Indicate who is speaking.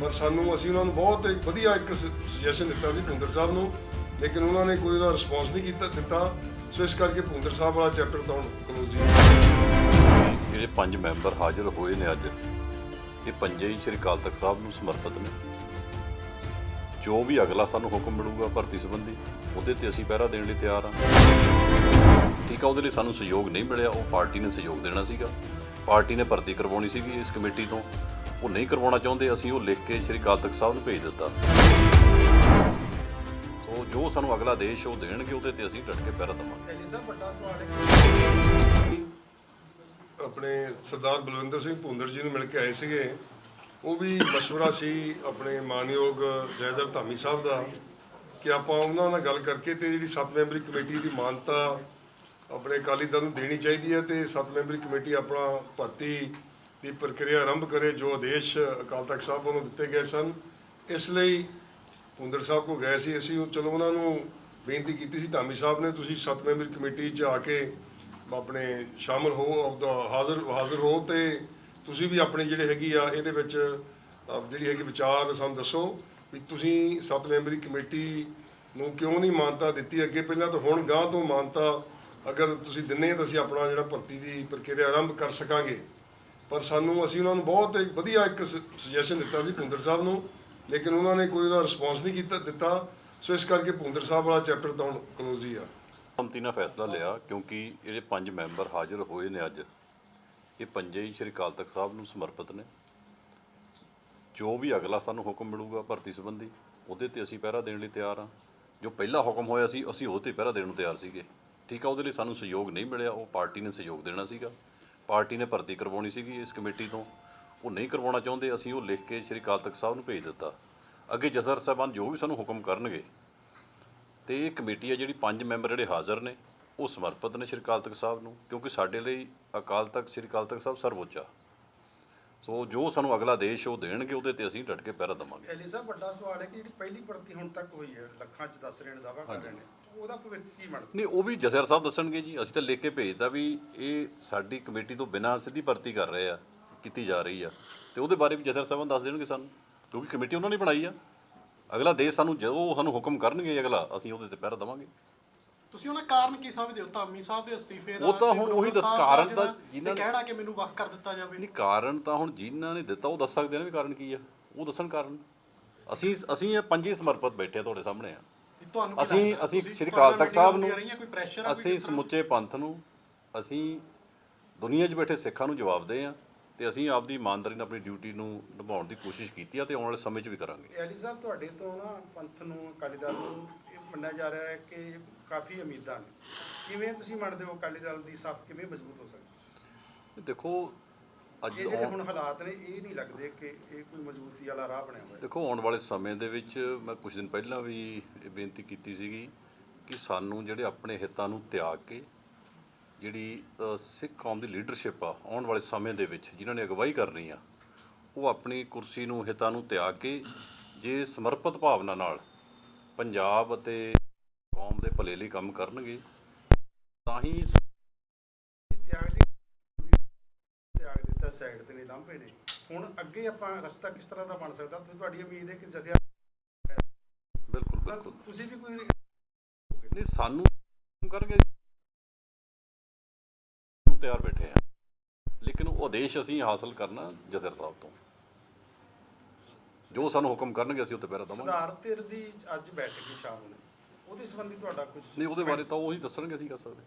Speaker 1: ਪਰ ਸਾਨੂੰ ਅਸੀਂ ਉਹਨਾਂ ਨੂੰ ਬਹੁਤ ਇੱਕ ਵਧੀਆ ਇੱਕ ਸੁਜੈਸ਼ਨ ਦਿੱਤਾ ਸੀ ਭੁੰਦਰ ਸਾਹਿਬ ਨੂੰ, ਲੇਕਿਨ ਉਹਨਾਂ ਨੇ ਕੋਈ ਉਹਦਾ ਰਿਸਪੌਂਸ ਨਹੀਂ ਕੀਤਾ ਦਿੱਤਾ। ਸੋ ਇਸ ਕਰਕੇ ਭੁੰਦਰ ਸਾਹਿਬ ਵਾਲਾ ਚੈਪਟਰ ਤਾਂ ਹੁਣ ਕਲੋਜ਼
Speaker 2: ਜਿਹੜੇ ਪੰਜ ਮੈਂਬਰ ਹਾਜ਼ਰ ਹੋਏ ਨੇ ਅੱਜ, ਇਹ ਪੰਜੇ ਹੀ ਸ੍ਰੀ ਅਕਾਲ ਤਖਤ ਸਾਹਿਬ ਨੂੰ ਸਮਰਪਿਤ ਨੇ। ਜੋ ਵੀ ਅਗਲਾ ਸਾਨੂੰ ਹੁਕਮ ਮਿਲੂਗਾ ਭਰਤੀ ਸੰਬੰਧੀ, ਉਹਦੇ ਤੇ ਅਸੀਂ ਪਹਿਰਾ ਦੇਣ ਲਈ ਤਿਆਰ ਹਾਂ। ਠੀਕ ਆ, ਉਹਦੇ ਲਈ ਸਾਨੂੰ ਸਹਿਯੋਗ ਨਹੀਂ ਮਿਲਿਆ। ਉਹ ਪਾਰਟੀ ਨੇ ਸਹਿਯੋਗ ਦੇਣਾ ਸੀਗਾ। ਪਾਰਟੀ ਨੇ ਭਰਤੀ ਕਰਵਾਉਣੀ ਸੀਗੀ ਇਸ ਕਮੇਟੀ ਤੋਂ। ਉਹ ਨਹੀਂ ਕਰਵਾਉਣਾ ਚਾਹੁੰਦੇ ਅਸੀਂ ਉਹ ਲਿਖ ਕੇ ਸ੍ਰੀ ਅਕਾਲ ਤਖਤ ਸਾਹਿਬ ਨੂੰ ਭੇਜ ਦਿੱਤਾ ਸੋ ਜੋ ਸਾਨੂੰ ਅਗਲਾ ਦੇਸ਼ ਉਹ ਦੇਣਗੇ ਉਹਦੇ ਤੇ ਅਸੀਂ ਡਟ ਕੇ ਪਹਿਰਾ ਦੇਵਾਂਗੇ
Speaker 3: ਜੀ ਸਰ ਵੱਡਾ ਸਵਾਲ ਹੈ
Speaker 1: ਆਪਣੇ ਸਰਦਾਰ ਬਲਵਿੰਦਰ ਸਿੰਘ ਭੁੰਦਰ ਜੀ ਨੂੰ ਮਿਲ ਕੇ ਆਏ ਸੀਗੇ ਉਹ ਵੀ مشورہ ਸੀ ਆਪਣੇ ਮਾਨਯੋਗ ਜੈਦਰ ਧਾਮੀ ਸਾਹਿਬ ਦਾ ਕਿ ਆਪਾਂ ਉਹਨਾਂ ਨਾਲ ਗੱਲ ਕਰਕੇ ਤੇ ਜਿਹੜੀ ਸੱਤ ਮੈਂਬਰੀ ਕਮੇਟੀ ਦੀ ਮਾਨਤਾ ਆਪਣੇ ਅਕਾਲੀ ਦਲ ਨੂੰ ਦੇਣੀ ਚਾਹੀਦੀ ਹੈ ਤੇ ਸੱਤ ਮੈਂਬਰੀ ਕਮੇਟੀ ਆਪਣਾ ਭਰਤੀ ਦੀ ਪ੍ਰਕਿਰਿਆ ਆਰੰਭ ਕਰੇ, ਜੋ ਆਦੇਸ਼ ਅਕਾਲ ਤਖਤ ਸਾਹਿਬ ਵੱਲੋਂ ਦਿੱਤੇ ਗਏ ਸਨ। ਇਸ ਲਈ ਭੁੰਦਰ ਸਾਹਿਬ ਕੋ ਗਏ ਸੀ। ਅਸੀਂ ਉਹ ਚਲੋ ਉਹਨਾਂ ਨੂੰ ਬੇਨਤੀ ਕੀਤੀ ਸੀ, ਧਾਮੀ ਸਾਹਿਬ ਨੇ, ਤੁਸੀਂ ਸੱਤ ਮੈਂਬਰੀ ਕਮੇਟੀ 'ਚ ਆ ਕੇ ਆਪਣੇ ਸ਼ਾਮਲ ਹੋ ਹਾਜ਼ਰ ਹਾਜ਼ਰ ਹੋ ਤੇ ਤੁਸੀਂ ਵੀ ਆਪਣੇ ਜਿਹੜੇ ਹੈਗੀ ਆ, ਇਹਦੇ ਵਿੱਚ ਜਿਹੜੀ ਹੈਗੀ ਵਿਚਾਰ, ਸਾਨੂੰ ਦੱਸੋ ਵੀ ਤੁਸੀਂ ਸੱਤ ਮੈਂਬਰੀ ਕਮੇਟੀ ਨੂੰ ਕਿਉਂ ਨਹੀਂ ਮਾਨਤਾ ਦਿੱਤੀ? ਅੱਗੇ ਪਹਿਲਾਂ ਤਾਂ ਹੁਣ ਗਾਂ ਤੋਂ ਮਾਨਤਾ ਅਗਰ ਤੁਸੀਂ ਦਿੰਨੇ ਤਾਂ ਅਸੀਂ ਆਪਣਾ ਜਿਹੜਾ ਭਰਤੀ ਦੀ ਪ੍ਰਕਿਰਿਆ ਆਰੰਭ ਕਰ ਸਕਾਂਗੇ। ਪਰ ਸਾਨੂੰ ਅਸੀਂ ਉਹਨਾਂ ਨੂੰ ਬਹੁਤ ਇੱਕ ਵਧੀਆ ਇੱਕ ਸੁਜੈਸ਼ਨ ਦਿੱਤਾ ਸੀ ਭੁੰਦਰ ਸਾਹਿਬ ਨੂੰ, ਲੇਕਿਨ ਉਹਨਾਂ ਨੇ ਕੋਈ ਉਹਦਾ ਰਿਸਪੌਂਸ ਨਹੀਂ ਕੀਤਾ, ਦਿੱਤਾ। ਸੋ ਇਸ ਕਰਕੇ ਭੁੰਦਰ ਸਾਹਿਬ ਵਾਲਾ ਚੈਪਟਰ ਤਾਂ ਹੁਣ ਕਲੋਜ਼ ਹੀ ਆ।
Speaker 2: ਸੰਮਤੀ ਨਾਲ ਫੈਸਲਾ ਲਿਆ, ਕਿਉਂਕਿ ਜਿਹੜੇ ਪੰਜ ਮੈਂਬਰ ਹਾਜ਼ਰ ਹੋਏ ਨੇ ਅੱਜ, ਇਹ ਪੰਜੇ ਹੀ ਸ੍ਰੀ ਅਕਾਲ ਤਖਤ ਸਾਹਿਬ ਨੂੰ ਸਮਰਪਿਤ ਨੇ। ਜੋ ਵੀ ਅਗਲਾ ਸਾਨੂੰ ਹੁਕਮ ਮਿਲੂਗਾ ਭਰਤੀ ਸੰਬੰਧੀ, ਉਹਦੇ ਤੇ ਅਸੀਂ ਪਹਿਰਾ ਦੇਣ ਲਈ ਤਿਆਰ ਹਾਂ। ਜੋ ਪਹਿਲਾ ਹੁਕਮ ਹੋਇਆ ਸੀ, ਅਸੀਂ ਉਹਦੇ ਤੇ ਪਹਿਰਾ ਦੇਣ ਨੂੰ ਤਿਆਰ ਸੀਗੇ। ਠੀਕ ਆ, ਉਹਦੇ ਲਈ ਸਾਨੂੰ ਸਹਿਯੋਗ ਨਹੀਂ ਮਿਲਿਆ, ਉਹ ਪਾਰਟੀ ਨੇ ਸਹਿਯੋਗ ਦੇਣਾ ਸੀਗਾ। ਪਾਰਟੀ ਨੇ ਭਰਤੀ ਕਰਵਾਉਣੀ ਸੀਗੀ ਇਸ ਕਮੇਟੀ ਤੋਂ। ਉਹ ਨਹੀਂ ਕਰਵਾਉਣਾ ਚਾਹੁੰਦੇ, ਅਸੀਂ ਉਹ ਲਿਖ ਕੇ ਸ੍ਰੀ ਅਕਾਲ ਤਖਤ ਸਾਹਿਬ ਨੂੰ ਭੇਜ ਦਿੱਤਾ। ਅੱਗੇ ਜਸਰ ਸਾਹਿਬਾਨ ਜੋ ਵੀ ਸਾਨੂੰ ਹੁਕਮ ਕਰਨਗੇ, ਤੇ ਇਹ ਕਮੇਟੀ ਆ ਜਿਹੜੀ ਪੰਜ ਮੈਂਬਰ ਜਿਹੜੇ ਹਾਜ਼ਰ ਨੇ, ਉਹ ਸਮਰਪਿਤ ਨੇ ਸ਼੍ਰੀ ਅਕਾਲ ਤਖਤ ਸਾਹਿਬ ਨੂੰ, ਕਿਉਂਕਿ ਸਾਡੇ ਲਈ ਅਕਾਲ ਤਖਤ, ਸ਼੍ਰੀ ਅਕਾਲ ਤਖਤ ਸਾਹਿਬ ਸਰਵਉੱਚ। ਸੋ ਜੋ ਸਾਨੂੰ ਅਗਲਾ ਦੇਸ਼ ਉਹ ਦੇਣਗੇ ਉਹਦੇ ਤੇ ਅਸੀਂ ਡਟ ਕੇ ਪਹਿਰਾ ਦੇਵਾਂਗੇ
Speaker 3: ਐਲੀ ਸਾਹਿਬ ਵੱਡਾ ਸਵਾਲ ਹੈ ਕਿ ਜਿਹੜੀ ਪਹਿਲੀ ਭਰਤੀ ਹੁਣ ਤੱਕ ਹੋਈ ਹੈ ਲੱਖਾਂ ਚ ਦੱਸ ਰਹੇ ਨੇ ਦਾਵਾ ਕਰ ਰਹੇ ਨੇ ਉਹਦਾ ਭਵਿੱਖ ਕੀ ਬਣਦਾ?
Speaker 2: ਨਹੀਂ ਉਹ ਵੀ ਜਸਰ ਸਾਹਿਬ ਦੱਸਣਗੇ ਜੀ। ਅਸੀਂ ਤਾਂ ਲਿਖ ਕੇ ਭੇਜਦਾ ਵੀ ਇਹ ਸਾਡੀ ਕਮੇਟੀ ਤੋਂ ਬਿਨਾਂ ਸਿੱਧੀ ਭਰਤੀ ਕਰ ਰਹੇ ਆ ਕੀਤੀ ਜਾ ਰਹੀ ਆ। ਤੇ ਉਹਦੇ ਬਾਰੇ ਵੀ ਜਸਰ ਸਾਹਿਬਾਂ ਦੱਸ ਦੇਣਗੇ ਸਾਨੂੰ ਕਿਉਂਕਿ ਕਮੇਟੀ ਉਹਨਾਂ ਨੇ ਬਣਾਈ ਆ। ਅਗਲਾ ਦੇਸ਼ ਸਾਨੂੰ ਜੋ ਸਾਨੂੰ ਹੁਕਮ ਕਰਨਗੇ ਅਗਲਾ ਅਸੀਂ ਉਹਦੇ ਤੇ ਪਹਿਰਾ ਦੇਵਾਂਗੇ
Speaker 4: ਤੁਸੀਂ ਉਹਨਾਂ ਕਾਰਨ ਕੀ ਸਮਝਦੇ ਹੋ? ਧਾਮੀ ਸਾਹਿਬ ਦੇ ਅਸਤੀਫੇ ਦਾ
Speaker 2: ਉਹ ਤਾਂ ਹੁਣ ਉਹੀ ਦੱਸ- ਕਾਰਨ ਤਾਂ ਜਿਨ੍ਹਾਂ ਨੇ-
Speaker 4: ਕਹਿਣਾ ਕਿ ਮੈਨੂੰ ਵੱਖ ਕਰ ਦਿੱਤਾ ਜਾਵੇ।
Speaker 2: ਨਹੀਂ ਕਾਰਨ ਤਾਂ ਹੁਣ ਜਿਨ੍ਹਾਂ ਨੇ ਦਿੱਤਾ ਉਹ ਦੱਸ ਸਕਦੇ ਨੇ ਵੀ ਕਾਰਨ ਕੀ ਆ। ਉਹ ਦੱਸਣ ਕਾਰਨ। ਅਸੀਂ ਅਸੀਂ ਇਹ ਪੰਜੇ ਸਮਰਪਿਤ ਬੈਠੇ ਆ ਤੁਹਾਡੇ ਸਾਹਮਣੇ ਆ। ਅਸੀਂ? ਅਸੀਂ ਸ਼੍ਰੀ ਅਕਾਲ ਤਖਤ ਸਾਹਿਬ ਨੂੰ ਅਸੀਂ? ਸਮੁੱਚੇ ਪੰਥ ਨੂੰ ਅਸੀਂ ਦੁਨੀਆ 'ਚ ਬੈਠੇ ਸਿੱਖਾਂ ਨੂੰ ਜਵਾਬ ਦੇ ਆ ਤੇ ਅਸੀਂ ਆਪਦੀ ਇਮਾਨਦਾਰੀ ਨਾਲ ਆਪਣੀ ਡਿਊਟੀ ਨੂੰ ਨਿਭਾਉਣ ਦੀ ਕੋਸ਼ਿਸ਼ ਕੀਤੀ ਆ ਤੇ ਆਉਣ ਵਾਲੇ ਸਮੇਂ 'ਚ ਵੀ ਕਰਾਂਗੇ।
Speaker 3: ਐਲੀ ਸਾਹਿਬ ਤੁਹਾਡੇ ਤੋਂ ਨਾ ਪੰਥ ਨੂੰ ਅਕਾਲੀ ਦਲ ਨੂੰ ਮੰਨਿਆ ਜਾ ਰਿਹਾ ਹੈ ਕਿ ਕਾਫੀ ਉਮੀਦਾਂ ਨੇ। ਕਿਵੇਂ ਤੁਸੀਂ ਮੰਨਦੇ ਹੋ ਅਕਾਲੀ ਦਲ ਦੀ ਸਾਫ਼ ਕਿਵੇਂ ਮਜ਼ਬੂਤ ਹੋ ਸਕਦੀ
Speaker 2: ਦੇਖੋ ਅੱਜ
Speaker 3: ਇਹ ਜਿਹੜੇ ਹੁਣ ਹਾਲਾਤ ਨੇ ਇਹ ਨਹੀਂ ਲੱਗਦੇ ਕਿ ਇਹ ਕੋਈ ਮਜ਼ਬੂਤੀ ਵਾਲਾ ਰਾਹ ਬਣਿਆ ਹੋਇਆ
Speaker 2: ਦੇਖੋ ਆਉਣ ਵਾਲੇ ਸਮੇਂ ਦੇ ਵਿੱਚ ਮੈਂ ਕੁਝ ਦਿਨ ਪਹਿਲਾਂ ਵੀ ਇਹ ਬੇਨਤੀ ਕੀਤੀ ਸੀਗੀ ਕਿ ਸਾਨੂੰ ਜਿਹੜੇ ਆਪਣੇ ਹਿੱਤਾਂ ਨੂੰ ਤਿਆਗ ਕੇ ਜਿਹੜੀ ਸਿੱਖ ਕੌਮ ਦੀ ਲੀਡਰਸ਼ਿਪ ਆ ਆਉਣ ਵਾਲੇ ਸਮੇਂ ਦੇ ਵਿੱਚ ਜਿਨ੍ਹਾਂ ਨੇ ਅਗਵਾਈ ਕਰਨੀ ਆ ਉਹ ਆਪਣੀ ਕੁਰਸੀ ਨੂੰ ਹਿੱਤਾਂ ਨੂੰ ਤਿਆਗ ਕੇ ਜੇ ਸਮਰਪਿਤ ਭਾਵਨਾ ਨਾਲ ਪੰਜਾਬ ਅਤੇ ਕੌਮ ਦੇ ਭਲੇ ਲਈ ਕੰਮ ਕਰਨਗੇ ਤਾਂ ਹੀ
Speaker 3: ਤਿਆਗ ਦੀ ਤਿਆਗ ਦਿੱਤਾ ਸਾਈਡ ਤੇ ਨੇ ਲਾਂਭੇ ਨੇ। ਹੁਣ ਅੱਗੇ ਆਪਾਂ ਰਸਤਾ ਕਿਸ ਤਰ੍ਹਾਂ ਦਾ ਬਣ ਸਕਦਾ? ਤੁਹਾਡੀ ਉਮੀਦ ਹੈ ਕਿ ਜਥਿਆ
Speaker 2: ਬਿਲਕੁਲ ਬਿਲਕੁਲ।
Speaker 3: ਤੁਸੀਂ ਵੀ ਕੋਈ
Speaker 2: ਨਹੀਂ ਸਾਨੂੰ ਨੂੰ ਤਿਆਰ ਬੈਠੇ ਆ। ਲੇਕਿਨ ਉਹ ਆਦੇਸ਼ ਅਸੀਂ ਹਾਸਲ ਕਰਨਾ ਜਦਰ ਸਾਹਿਬ ਤੋਂ। ਜੋ ਸਾਨੂੰ ਹੁਕਮ ਕਰਨਗੇ ਅਸੀਂ ਉੱਤੇ ਪਹਿਰਾ ਦਵਾਂਗੇ
Speaker 3: ਸੁਧਾਰ ਧਿਰ ਦੀ ਅੱਜ ਬੈਠਕ ਸ਼ਾਮ ਨੂੰ। ਉਹਦੇ ਸੰਬੰਧੀ ਤੁਹਾਡਾ ਕੁਝ
Speaker 2: ਨਹੀਂ ਉਹਦੇ ਬਾਰੇ ਤਾਂ ਉਹੀ ਦੱਸਣਗੇ ਅਸੀਂ ਕਰ ਸਕਦੇ